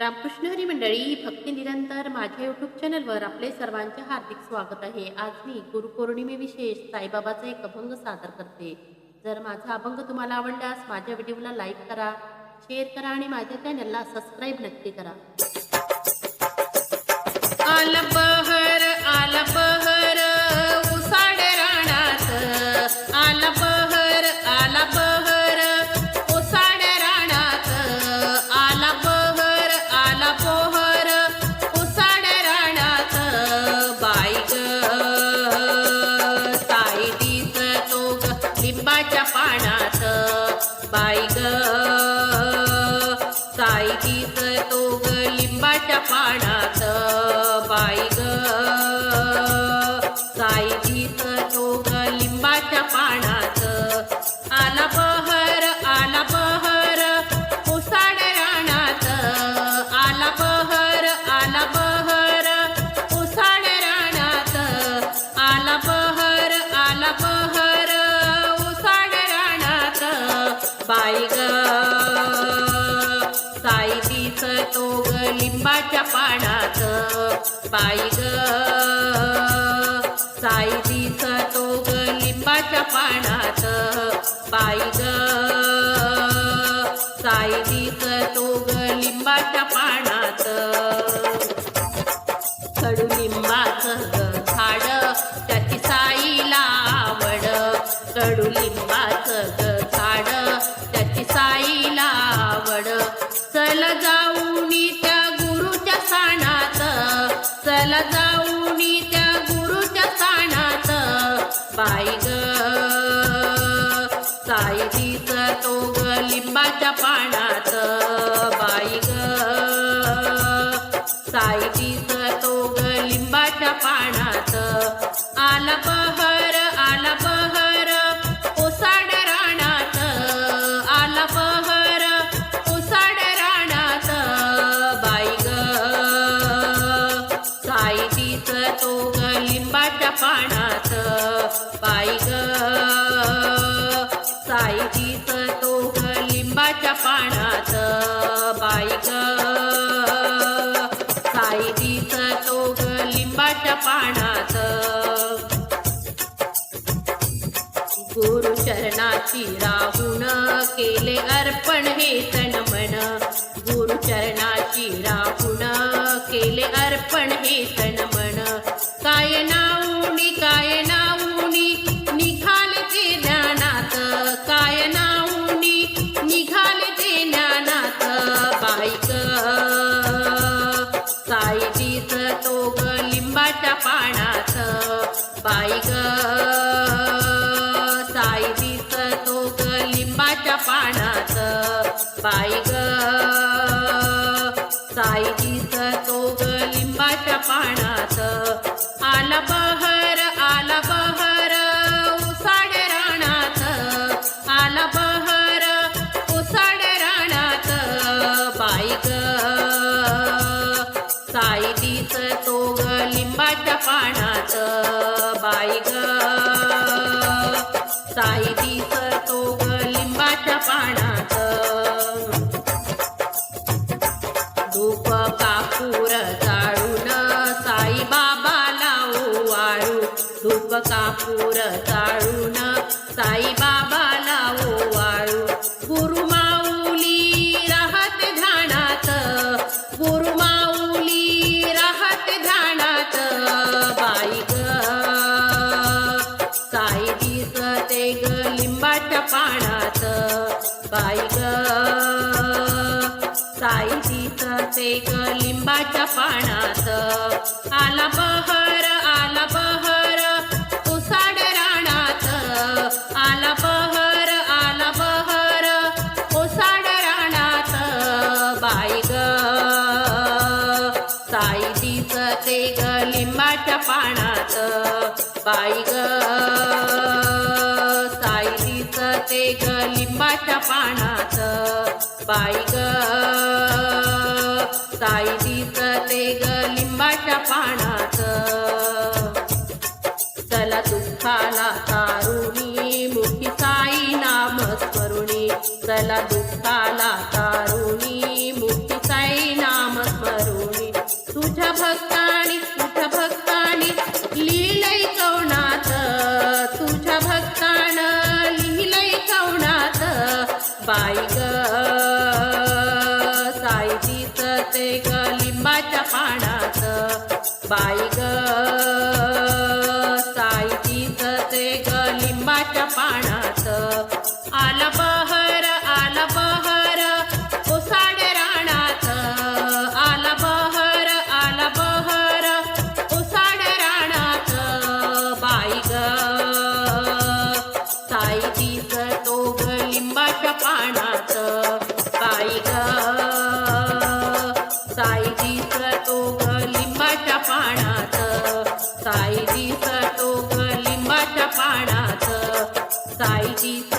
रामकृष्ण हरी मंडळी भक्ती निरंतर माझ्या यूट्यूब चॅनलवर आपले सर्वांचे हार्दिक स्वागत आहे. आज मी गुरुपौर्णिमेविशेष साईबाबाचा एक अभंग सादर करते. जर माझा अभंग तुम्हाला आवडल्यास माझ्या व्हिडिओला लाईक करा शेअर करा आणि माझ्या चॅनलला सबस्क्राईब नक्की करा. आला बहर आला बहर. लिंबाच्या पानात. बाई ग साई दिसतो ग लिंबाच्या पानात. बाई बाई ग साई दिसतो ग लिंबाच्या पानात बाई ग. साई दिसतो ग लिंबाच्या पानात आला पहर आला पहर ओसाड राणात आला पहर ओसाड राणात बाई ग. साई दिसतो ग लिंबाच्या पानात देवाच्या पाण्यात बाईक. ग साई दिसतो ग लिंबाच्या पानात. गुरुचरणाची राहून केले अर्पण हे तनमन गुरुचरणाची राहून केले अर्पण हे तनमन पानाच बाई ग. साई दिसतो ग लिंबाच्या पानाच बाई ग. साई दिसतो ग लिंबाच्या पानाच त्या पाण्यात बाई ग. साई दिसतो ग लिंबाच्या पाण्यात. धूप कापूर जाळून साई लावू आळू धूप कापूर जाळून दिसते ग लिंबाच्या पानात. बाई ग. साई दिसते ग लिंबाच्या पानात. आला बहर आला बहर उसाड राणात आला बहर आला बहर उसाड राणात बाई ग. साई दिसते ग लिंबाच्या पानात. बाई ग. ग लिंबाच्या पानात बाई ग साई दिसते ग लिंबाच्या पानात चला दुःखाला तारुणी मुखी साई नाम स्मरुणी चला दुःखाला ग लिंबाच्या पानात बाई ग. साई